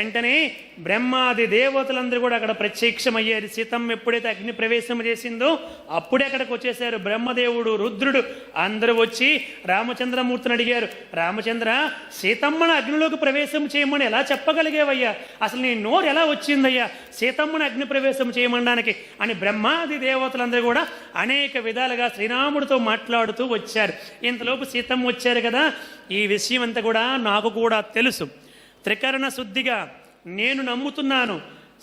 వెంటనే బ్రహ్మాది దేవతలందరూ కూడా అక్కడ ప్రత్యక్షమయ్యారు. సీతమ్మ ఎప్పుడైతే అగ్ని ప్రవేశం చేసిందో అప్పుడే అక్కడికి వచ్చేసారు బ్రహ్మదేవుడు రుద్రుడు అందరూ వచ్చి రామచంద్రమూర్తిని అడిగారు. రామచంద్ర సీతమ్మను అగ్నిలోకి ప్రవేశం చేయమని ఎలా చెప్పగలిగేవయ్యా? అసలు నీ నోరు ఎలా వచ్చిందయ్యా? సీతమ్మను అగ్ని ప్రవేశం చేయమనడానికి అని బ్రహ్మాది దేవతలందరూ కూడా అనేక విధాలుగా శ్రీరాముడితో మాట్లాడుతూ వచ్చారు. ఇంతలోపు సీతమ్మ వచ్చారు కదా? ఈ విషయం అంతా కూడా నాకు కూడా తెలుసు. త్రికరణ శుద్ధిగా నేను నమ్ముతున్నాను.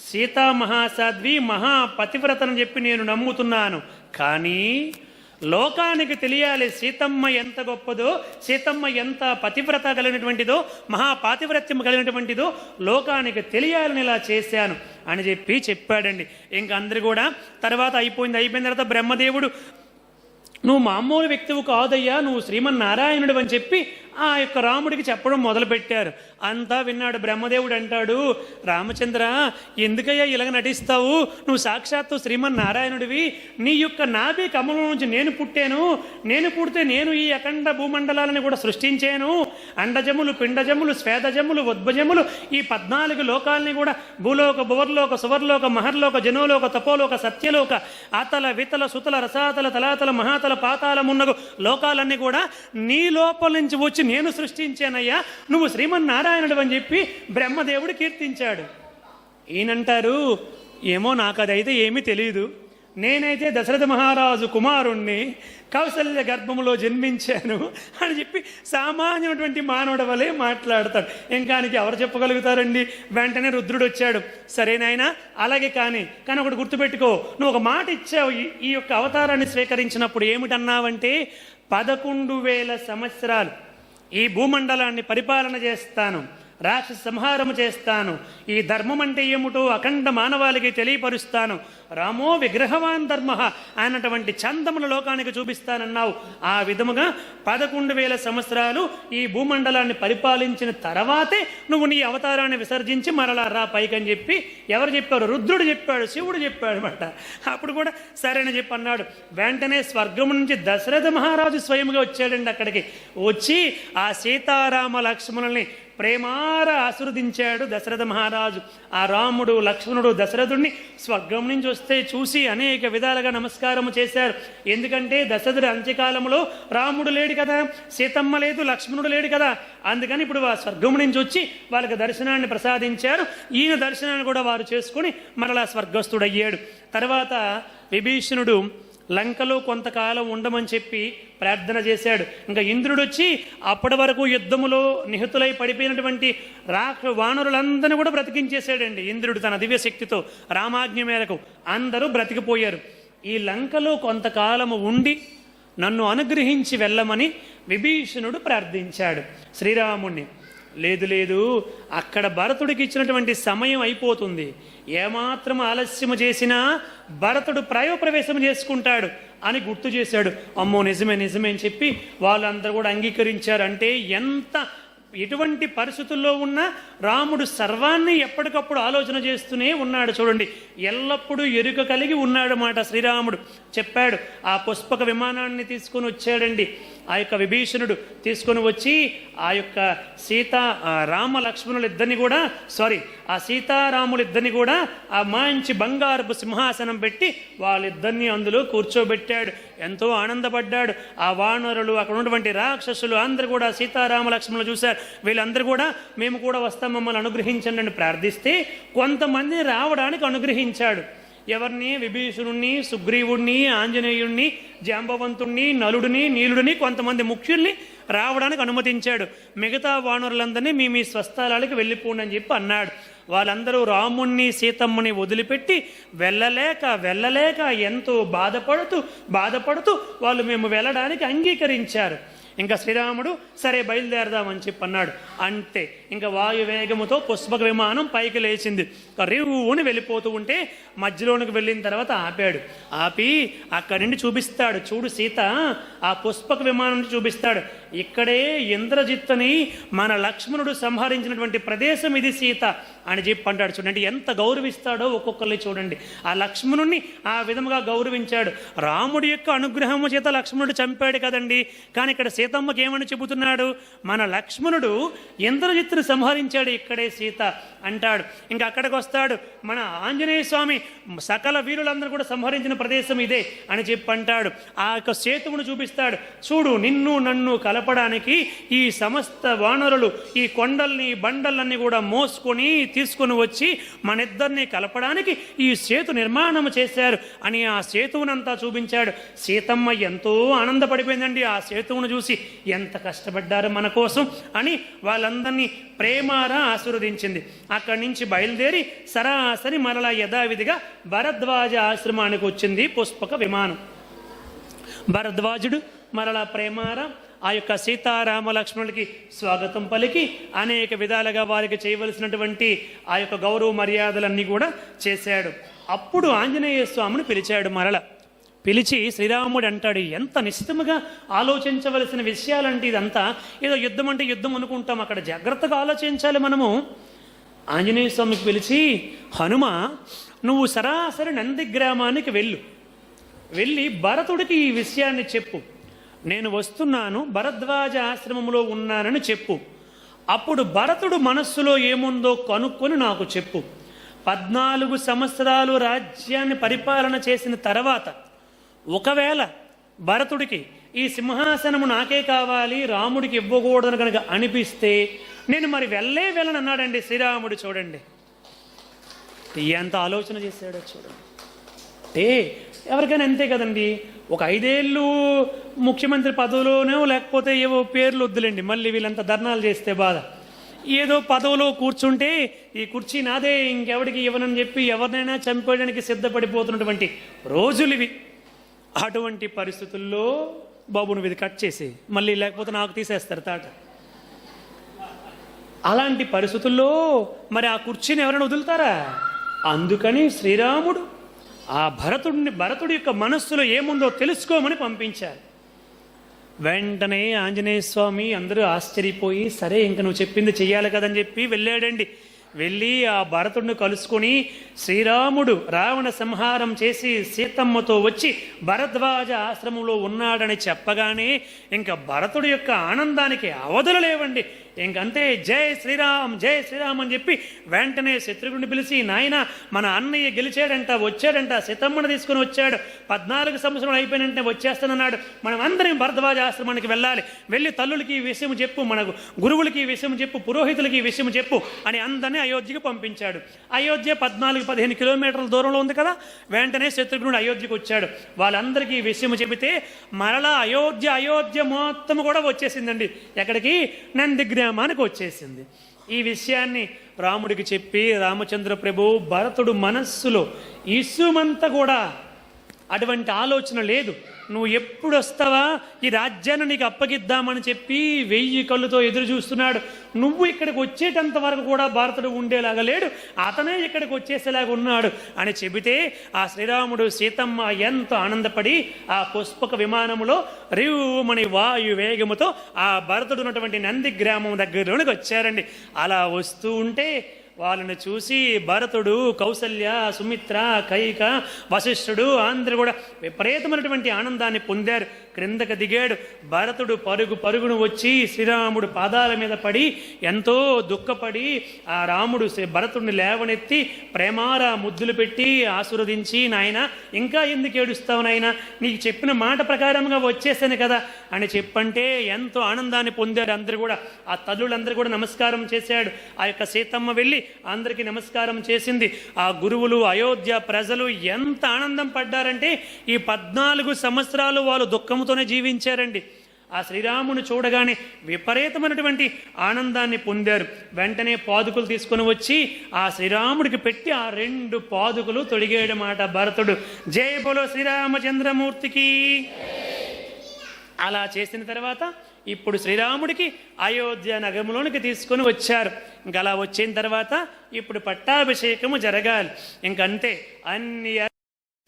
సీతా మహాసాధ్వి మహాపతివ్రతని చెప్పి నేను నమ్ముతున్నాను. కానీ లోకానికి తెలియాలి సీతమ్మ ఎంత గొప్పదో సీతమ్మ ఎంత పతివ్రత కలిగినటువంటిదో మహాపాతివ్రత్యం కలిగినటువంటిదో లోకానికి తెలియాలని ఇలా చేశాను అని చెప్పి చెప్పాడండి. ఇంక అందరు కూడా తర్వాత అయిపోయింది అయిపోయిన తర్వాత బ్రహ్మదేవుడు నువ్వు మామూలు వ్యక్తివు కాదయ్యా నువ్వు శ్రీమన్నారాయణుడు అని చెప్పి ఆ యొక్క రాముడికి చెప్పడం మొదలుపెట్టారు. అంతా విన్నాడు బ్రహ్మదేవుడు అంటాడు రామచంద్ర ఎందుకయ్యా ఇలాగ నటిస్తావు? నువ్వు సాక్షాత్తు శ్రీమన్నారాయణుడివి. నీ యొక్క నాభి కమలం నుంచి నేను పుట్టాను. నేను పుడితే నేను ఈ అఖండ భూమండలాలని కూడా సృష్టించాను. అండజములు పిండజములు స్వేదజములు ఉద్భజములు ఈ పద్నాలుగు లోకాలని కూడా భూలోక భువర్లోక సువర్లోక మహర్లోక జనోలోక తపోలోక సత్యలోక అతల వితల సుతల రసాతల తలాతల మహాతల పాతాల మున్నగు లోకాలన్నీ కూడా నీ లోపల నుంచి వచ్చి నేను సృష్టించానయ్యా. నువ్వు శ్రీమన్నారాయణుడు అని చెప్పి బ్రహ్మదేవుడు కీర్తించాడు. ఈయనంటారు ఏమో నాకు అదైతే ఏమీ తెలియదు నేనైతే దశరథ మహారాజు కుమారుణ్ణి కౌశల్య గర్భములో జన్మించాను అని చెప్పి సామాన్యమైనటువంటి మానవుడి వలె మాట్లాడతాడు. ఇంకానికి ఎవరు చెప్పగలుగుతారండి? వెంటనే రుద్రుడు వచ్చాడు. సరేనాయనా అలాగే కానీ కానీ ఒకటి గుర్తుపెట్టుకో. నువ్వు ఒక మాట ఇచ్చావు ఈ- ఈ యొక్క అవతారాన్ని స్వీకరించినప్పుడు ఏమిటన్నావంటే పదకొండు వేల సంవత్సరాలు. ఈ భూమండలాన్ని పరిపాలన చేస్తాను. రాక్షస సంహారము చేస్తాను. ఈ ధర్మం అంటే ఏమిటో అఖండ మానవాళికి తెలియపరుస్తాను. రామో విగ్రహవాన్ ధర్మ అన్నటువంటి చందముల లోకానికి చూపిస్తానన్నావు. ఆ విధముగా పదకొండు వేల సంవత్సరాలు ఈ భూమండలాన్ని పరిపాలించిన తర్వాతే నువ్వు నీ అవతారాన్ని విసర్జించి మరలా రా పైకని చెప్పి ఎవరు చెప్పారు? రుద్రుడు చెప్పాడు శివుడు చెప్పాడు అనమాట అప్పుడు కూడా సరేని చెప్పి అన్నాడు. వెంటనే స్వర్గం నుంచి దశరథ మహారాజు స్వయంగా వచ్చాడండి అక్కడికి. వచ్చి ఆ సీతారామ లక్ష్మణుల్ని ప్రేమార ఆశీర్వదించాడు దశరథ మహారాజు. ఆ రాముడు లక్ష్మణుడు దశరథుడిని స్వర్గం నుంచి వస్తే చూసి అనేక విధాలుగా నమస్కారము చేశారు. ఎందుకంటే దశరథుడి అంత్యకాలంలో రాముడు లేడు కదా సీతమ్మ లేదు లక్ష్మణుడు లేడు కదా. అందుకని ఇప్పుడు ఆ స్వర్గం నుంచి వచ్చి వాళ్ళకి దర్శనాన్ని ప్రసాదించారు. ఈయన దర్శనాన్ని కూడా వారు చేసుకుని మరలా స్వర్గస్థుడయ్యాడు. తర్వాత విభీషణుడు లంకలో కొంతకాలం ఉండమని చెప్పి ప్రార్థన చేశాడు. ఇంకా ఇంద్రుడు వచ్చి అప్పటి వరకు యుద్ధములో నిహతులై పడిపోయినటువంటి రాక్ష వానరులందరినీ కూడా బ్రతికించేశాడండి ఇంద్రుడు తన దివ్యశక్తితో రామాజ్ఞ మేరకు. అందరూ బ్రతికిపోయారు. ఈ లంకలో కొంతకాలము ఉండి నన్ను అనుగ్రహించి వెళ్ళమని విభీషణుడు ప్రార్థించాడు. శ్రీరాముణ్ణి. లేదు లేదు. అక్కడ భరతుడికి ఇచ్చినటువంటి సమయం అయిపోతుంది. ఏమాత్రం ఆలస్యం చేసినా భరతుడు ప్రయోప్రవేశం చేసుకుంటాడు అని గుర్తు చేశాడు. అమ్మో నిజమే నిజమే అని చెప్పి వాళ్ళందరూ కూడా అంగీకరించారు. అంటే ఎంత ఎటువంటి పరిస్థితుల్లో ఉన్నా రాముడు సర్వాన్ని ఎప్పటికప్పుడు ఆలోచన చేస్తూనే ఉన్నాడు చూడండి. ఎల్లప్పుడూ ఎరుక కలిగి ఉన్నాడు మాట శ్రీరాముడు. చెప్పాడు ఆ పుష్పక విమానాన్ని తీసుకొని వచ్చాడండి. ఆ యొక్క విభీషణుడు తీసుకొని వచ్చి ఆ యొక్క సీత రామ లక్ష్మణులు ఇద్దరిని కూడా సారీ ఆ సీతారాములు ఇద్దరిని కూడా ఆ మంచి బంగారపు సింహాసనం పెట్టి వాళ్ళిద్దరిని అందులో కూర్చోబెట్టాడు. ఎంతో ఆనందపడ్డాడు. ఆ వానరులు అక్కడ ఉన్నటువంటి రాక్షసులు అందరూ కూడా సీతారామ లక్ష్మణులు చూశారు. వీళ్ళందరూ కూడా మేము కూడా వస్తాం మమ్మల్ని అనుగ్రహించండి అని ప్రార్థిస్తే కొంతమంది రావడానికి అనుగ్రహించాడు. ఎవరిని? విభీషణుణ్ణి సుగ్రీవుణ్ణి ఆంజనేయుణ్ణి జాంబవంతుణ్ణి నలుడిని నీలుడిని కొంతమంది ముఖ్యుల్ని రావడానికి అనుమతించాడు. మిగతా వానరులందరినీ మీ మీ స్వస్థలాలకు వెళ్ళిపోండి అని చెప్పి అన్నాడు. వాళ్ళందరూ రాముణ్ణి సీతమ్మని వదిలిపెట్టి వెళ్ళలేక వెళ్ళలేక ఎంతో బాధపడుతూ బాధపడుతూ వాళ్ళు మేము వెళ్ళడానికి అంగీకరించారు. ఇంకా శ్రీరాముడు సరే బయలుదేరదామని చెప్పి అన్నాడు. అంతే. ఇంకా వాయువేగముతో పుష్పక విమానం పైకి లేచింది. రివ్వుని వెళ్ళిపోతూ ఉంటే మధ్యలోనికి వెళ్ళిన తర్వాత ఆపాడు. ఆపి అక్కడి నుండి చూపిస్తాడు. చూడు సీత ఆ పుష్పక విమానం నుండి చూపిస్తాడు. ఇక్కడే ఇంద్రజిత్తుని మన లక్ష్మణుడు సంహరించినటువంటి ప్రదేశం ఇది సీత అని చెప్పి అంటాడు. చూడండి ఎంత గౌరవిస్తాడో ఒక్కొక్కరిని చూడండి. ఆ లక్ష్మణుణ్ణి ఆ విధముగా గౌరవించాడు. రాముడి యొక్క అనుగ్రహము చేత లక్ష్మణుడు చంపాడు కదండి. కానీ ఇక్కడ సీత సీతమ్మకి ఏమని చెబుతున్నాడు? మన లక్ష్మణుడు ఇంద్రజిత్తును సంహరించాడు ఇక్కడే సీత అంటాడు. ఇంకా అక్కడికి వస్తాడు. మన ఆంజనేయ స్వామి సకల వీరులందరూ కూడా సంహరించిన ప్రదేశం ఇదే అని చెప్పి అంటాడు. ఆ యొక్క సేతువును చూపిస్తాడు. చూడు నిన్ను నన్ను కలపడానికి ఈ సమస్త వానరులు ఈ కొండల్ని బండలన్నీ కూడా మోసుకొని తీసుకొని వచ్చి మన ఇద్దరిని కలపడానికి ఈ సేతు నిర్మాణం చేశారు అని ఆ సేతువునంతా చూపించాడు. సీతమ్మ ఎంతో ఆనందపడిపోయిందండి. ఆ సేతువును చూసి ఎంత కష్టపడ్డారు మన కోసం అని వాళ్ళందరినీ ప్రేమారా ఆశీర్వదించింది. అక్కడి నుంచి బయలుదేరి సరాసరి మరలా యథావిధిగా భరద్వాజ ఆశ్రమానికి వచ్చింది పుష్పక విమానం. భరద్వాజుడు మరలా ప్రేమారా ఆ యొక్క సీతారామ లక్ష్మణులకి స్వాగతం పలికి అనేక విధాలుగా వారికి చేయవలసినటువంటి ఆ యొక్క గౌరవ మర్యాదలన్నీ కూడా చేశాడు. అప్పుడు ఆంజనేయ స్వామిని పిలిచాడు మరల. పిలిచి శ్రీరాముడు అంటాడు ఎంత నిశ్చితముగా ఆలోచించవలసిన విషయాలంటే ఇదంతా. ఏదో యుద్ధం అంటే యుద్ధం అనుకుంటాం అక్కడ జాగ్రత్తగా ఆలోచించాలి మనము. ఆంజనేయ స్వామికి పిలిచి హనుమ నువ్వు సరాసరి నంది గ్రామానికి వెళ్ళు. వెళ్ళి భరతుడికి ఈ విషయాన్ని చెప్పు. నేను వస్తున్నాను భరద్వాజ ఆశ్రమంలో ఉన్నానని చెప్పు. అప్పుడు భరతుడు మనస్సులో ఏముందో కనుక్కొని నాకు చెప్పు. పద్నాలుగు సంవత్సరాలు రాజ్యాన్ని పరిపాలన చేసిన తర్వాత ఒకవేళ భరతుడికి ఈ సింహాసనము నాకే కావాలి రాముడికి ఇవ్వకూడదని కనుక అనిపిస్తే నేను మరి వెళ్ళే వెళ్ళను అన్నాడండి శ్రీరాముడు చూడండి. ఎంత ఆలోచన చేశాడో చూడండి. అంటే ఎవరికైనా అంతే కదండి. ఒక ఐదేళ్ళు ముఖ్యమంత్రి పదవిలోనో లేకపోతే ఏవో పేర్లు వద్దులేండి. మళ్ళీ వీళ్ళంతా ధర్నాలు చేస్తే బాధ. ఏదో పదవిలో కూర్చుంటే ఈ కుర్చీ నాదే ఇంకెవడికి ఇవ్వనని చెప్పి ఎవరినైనా చంపేయడానికి సిద్ధపడిపోతున్నటువంటి రోజులు ఇవి. అటువంటి పరిస్థితుల్లో బాబు నువ్వు ఇది కట్ చేసి మళ్ళీ లేకపోతే నాకు తీసేస్తారు తాట. అలాంటి పరిస్థితుల్లో మరి ఆ కుర్చీని ఎవరైనా వదులుతారా? అందుకని శ్రీరాముడు ఆ భరతుడిని భరతుడి యొక్క మనస్సులో ఏముందో తెలుసుకోమని పంపించారు. వెంటనే ఆంజనేయ స్వామి అందరూ ఆశ్చర్యపోయి సరే ఇంక నువ్వు చెప్పింది చెయ్యాలి కదని చెప్పి వెళ్ళాడండి. వెళ్ళి ఆ భరతుడిని కలుసుకొని శ్రీరాముడు రావణ సంహారం చేసి సీతమ్మతో వచ్చి భరద్వాజ ఆశ్రమంలో ఉన్నాడని చెప్పగానే ఇంకా భరతుడి యొక్క ఆనందానికి అవధులు లేవండి. ఇంకంతే. జై శ్రీరామ్ జై శ్రీరామ్ అని చెప్పి వెంటనే శత్రుఘ్నుని పిలిచి నాయన మన అన్నయ్య గెలిచాడంట వచ్చాడంట సీతమ్మను తీసుకుని వచ్చాడు. పద్నాలుగు సంవత్సరాలు అయిపోయిన వెంటనే వచ్చేస్తానన్నాడు. మనం అందరం భరద్వాజ ఆశ్రమానికి వెళ్ళాలి. వెళ్ళి తల్లులకి ఈ విషయం చెప్పు మనకు గురువులకి ఈ విషయం చెప్పు పురోహితులకి ఈ విషయం చెప్పు అని అందరినీ అయోధ్యకు పంపించాడు. అయోధ్య పద్నాలుగు పదిహేను కిలోమీటర్ల దూరంలో ఉంది కదా? వెంటనే శత్రుఘ్నుడు అయోధ్యకు వచ్చాడు. వాళ్ళందరికీ ఈ విషయం చెబితే మరలా అయోధ్య అయోధ్య మొత్తం కూడా వచ్చేసిందండి. ఎక్కడికి? నంది గ్రామానికి వచ్చేసింది. ఈ విషయాన్ని రాముడికి చెప్పి రామచంద్ర ప్రభు భరతుడు మనస్సులో ఇసుమంతా కూడా అటువంటి ఆలోచన లేదు. నువ్వు ఎప్పుడు వస్తావా? ఈ రాజ్యాన్ని నీకు అప్పగిద్దామని చెప్పి వెయ్యి కళ్ళుతో ఎదురు చూస్తున్నాడు. నువ్వు ఇక్కడికి వచ్చేటంత వరకు కూడా భారతుడు ఉండేలాగా లేడు. అతనే ఇక్కడికి వచ్చేసేలాగా ఉన్నాడు. అని చెబితే ఆ శ్రీరాముడు సీతమ్మ ఎంతో ఆనందపడి ఆ పుష్పక విమానంలో రివ్వుమని వాయు వేగముతో ఆ భరతుడు ఉన్నటువంటి నంది గ్రామం దగ్గరలోనికి వచ్చారండి. అలా వస్తూ ఉంటే వాళ్ళని చూసి భరతుడు కౌసల్య సుమిత్ర కైక వశిష్ఠుడు అందరూ కూడా విపరీతమైనటువంటి ఆనందాన్ని పొందారు. క్రిందకు దిగాడు. భరతుడు పరుగు పరుగును వచ్చి శ్రీరాముడు పాదాల మీద పడి ఎంతో దుఃఖపడి ఆ రాముడు భరతుడిని లేవనెత్తి ప్రేమార ముద్దులు పెట్టి ఆశీర్వదించి నాయన ఇంకా ఎందుకు ఏడుస్తావు నాయన? నీకు చెప్పిన మాట ప్రకారంగా వచ్చేసాను కదా అని చెప్పంటే ఎంతో ఆనందాన్ని పొందారు అందరూ కూడా. ఆ తల్లులందరూ కూడా నమస్కారం చేశాడు. ఆ యొక్క సీతమ్మ వెళ్ళి అందరికీ నమస్కారం చేసింది. ఆ గురువులు అయోధ్య ప్రజలు ఎంత ఆనందం పడ్డారంటే ఈ పద్నాలుగు సంవత్సరాలు వాళ్ళు దుఃఖంతోనే జీవించారండి. ఆ శ్రీరాముని చూడగానే విపరీతమైనటువంటి ఆనందాన్ని పొందారు. వెంటనే పాదుకులు తీసుకొని వచ్చి ఆ శ్రీరాముడికి పెట్టి ఆ రెండు పాదుకులు తొడిగేయడమాట భరతుడు. జయ బోలో శ్రీరామచంద్రమూర్తికి. అలా చేసిన తర్వాత ఇప్పుడు శ్రీరాముడికి అయోధ్య నగరంలోనికి తీసుకొని వచ్చారు. ఇంకా అలా వచ్చిన తర్వాత ఇప్పుడు పట్టాభిషేకము జరగాలి. ఇంకంతే. అన్ని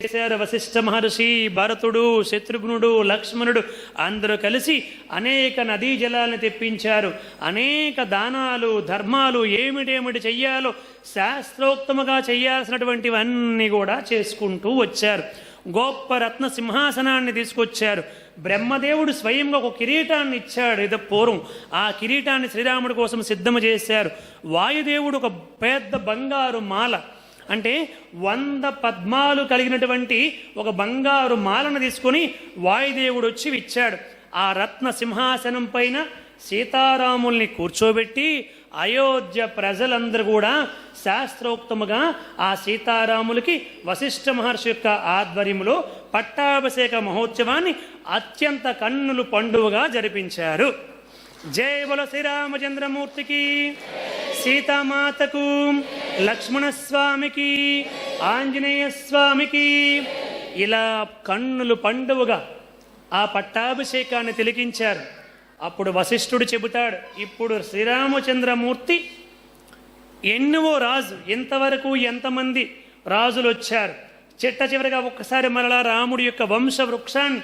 చేశారు వశిష్ఠ మహర్షి భరతుడు శత్రుఘ్నుడు లక్ష్మణుడు. అందరూ కలిసి అనేక నదీ జలాలను తెప్పించారు. అనేక దానాలు ధర్మాలు ఏమిటేమిటి చెయ్యాలో శాస్త్రోక్తముగా చేయాల్సినటువంటివన్నీ కూడా చేసుకుంటూ వచ్చారు. గొప్ప రత్న సింహాసనాన్ని తీసుకొచ్చారు. బ్రహ్మదేవుడు స్వయంగా ఒక కిరీటాన్ని ఇచ్చాడు. ఇది పూర్వం. ఆ కిరీటాన్ని శ్రీరాముడి కోసం సిద్ధము చేశారు. వాయుదేవుడు ఒక పెద్ద బంగారు మాల. అంటే వంద పద్మాలు కలిగినటువంటి ఒక బంగారు మాలను తీసుకొని వాయుదేవుడు వచ్చి ఇచ్చాడు ఆ రత్న సింహాసనం పైన సీతారాముల్ని కూర్చోబెట్టి అయోధ్య ప్రజలందరూ కూడా శాస్త్రోక్తముగా ఆ సీతారాములకి వశిష్ఠ మహర్షి యొక్క ఆధ్వర్యంలో పట్టాభిషేక మహోత్సవాన్ని అత్యంత కన్నులు పండుగగా జరిపించారు. జై బల శ్రీరామచంద్రమూర్తికి సీతామాతకు లక్ష్మణస్వామికి ఆంజనేయ స్వామికి ఇలా కన్నులు పండువగా ఆ పట్టాభిషేకాన్ని తిలికించారు. అప్పుడు వశిష్ఠుడు చెబుతాడు ఇప్పుడు శ్రీరామచంద్రమూర్తి ఎన్నో రాజు ఎంతవరకు ఎంతమంది రాజులు వచ్చారు చిట్ట చివరిగా ఒక్కసారి మరలా రాముడి యొక్క వంశ వృక్షాన్ని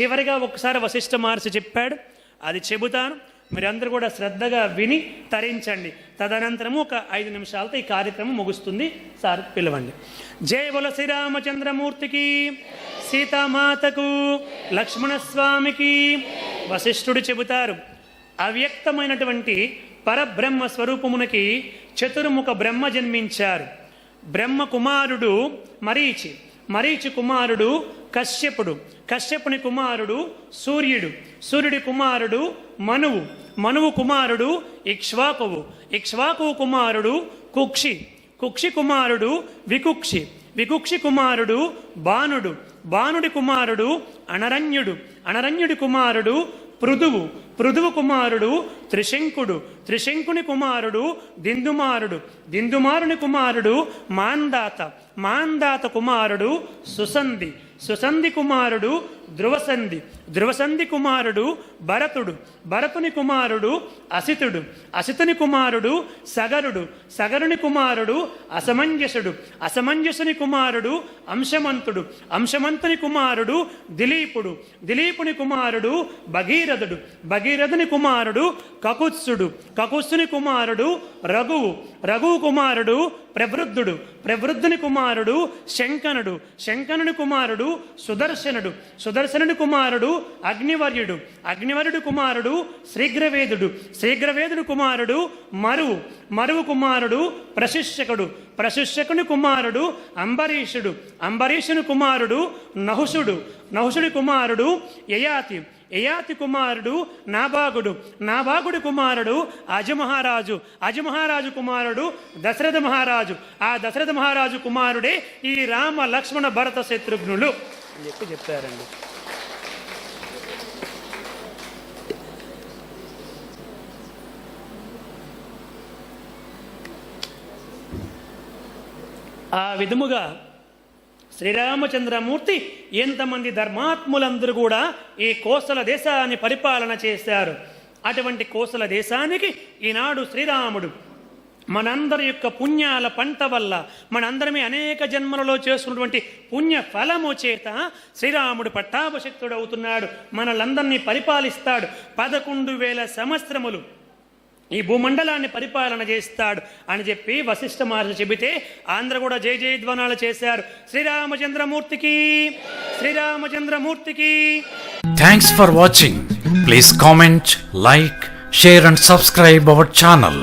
చివరిగా ఒక్కసారి వశిష్ఠ మహర్షి చెప్పాడు. అది చెబుతాను మీరందరూ కూడా శ్రద్ధగా విని తరించండి. తదనంతరము ఒక ఐదు నిమిషాలతో ఈ కార్యక్రమం ముగుస్తుంది. సార్ పిలవండి. జై బుల శ్రీరామచంద్రమూర్తికి సీతామాతకు లక్ష్మణస్వామికి వశిష్ఠుడు చెబుతారు. అవ్యక్తమైనటువంటి పరబ్రహ్మ స్వరూపమునకి చతుర్ముఖ బ్రహ్మ జన్మించారు. బ్రహ్మ కుమారుడు మరీచి మరీచి కుమారుడు కశ్యపుడు కశ్యపుని కుమారుడు సూర్యుడు సూర్యుడి కుమారుడు మనువు మనువు కుమారుడు ఇక్ష్వాకువు ఇక్ష్వాకువు కుమారుడు కుక్షి కుక్షి కుమారుడు వికుక్షి. వికుక్షి కుమారుడు బాణుడు బాణుడి కుమారుడు అనరణ్యుడు అనరణ్యుడి కుమారుడు పృథువు పృథువు కుమారుడు త్రిశంకుడు త్రిశంకుని కుమారుడు దిందుమారుడు దిందుమారుని కుమారుడు మాందాత మాందాత కుమారుడు సుసంధి సుసంధి కుమారుడు ధ్రువసంధి. ధ్రువసంధి కుమారుడు భరతుడు. భరతుని కుమారుడు అసితుడు. అసితుని కుమారుడు సగరుడు. సగరుని కుమారుడు అసమంజసుడు. అసమంజసుని కుమారుడు అంశమంతుడు. అంశమంతుని కుమారుడు దిలీపుడు. దిలీపుని కుమారుడు భగీరథుడు. భగీరథుని కుమారుడు కకుత్సుడు. కకుత్సుని కుమారుడు రఘువు. రఘువు కుమారుడు ప్రవృద్ధుడు. ప్రవృద్ధుని కుమారుడు శంకనుడు శంకనుని కుమారుడు సుదర్శనుడు. సుదర్శనుడి కుమారుడు అగ్నివర్యుడు. అగ్నివర్యుడు కుమారుడు శీఘ్రవేదుడు. శీఘ్రవేదుడు కుమారుడు మరువు. మరువు కుమారుడు ప్రశిష్యకుడు ప్రశిష్యకుని కుమారుడు అంబరీషుడు. అంబరీషుని కుమారుడు నహుషుడు. నహుషుడి కుమారుడు యయాతి. యయాతి కుమారుడు నాభాగుడు. నాభాగుడి కుమారుడు అజమహారాజు. అజమహారాజు కుమారుడు దశరథ మహారాజు. ఆ దశరథ మహారాజు కుమారుడే ఈ రామ లక్ష్మణ భరత శత్రుఘ్నులు. చెప్పి చెప్పారండి. ఆ విధముగా శ్రీరామచంద్రమూర్తి ఎంతమంది ధర్మాత్ములందరూ కూడా ఈ కోసల దేశాన్ని పరిపాలన చేశారు. అటువంటి కోసల దేశానికి ఈనాడు శ్రీరాముడు మనందరి యొక్క పుణ్యాల పంట వల్ల మనందరమే అనేక జన్మలలో చేసుకున్నటువంటి పుణ్య ఫలము చేత శ్రీరాముడు పట్టాభశక్తుడు అవుతున్నాడు మనలందరినీ పరిపాలిస్తాడు. పదకొండు వేల సంవత్సరములు ఈ భూమండలాన్ని పరిపాలన చేస్తాడు అని చెప్పి వశిష్ఠ మహర్షి చెబితే ఆంధ్ర కూడా జయ జయధ్వనాలు చేశారు. శ్రీరామచంద్రమూర్తికి శ్రీరామచంద్రమూర్తికి. Thanks for watching please comment like share and subscribe our channel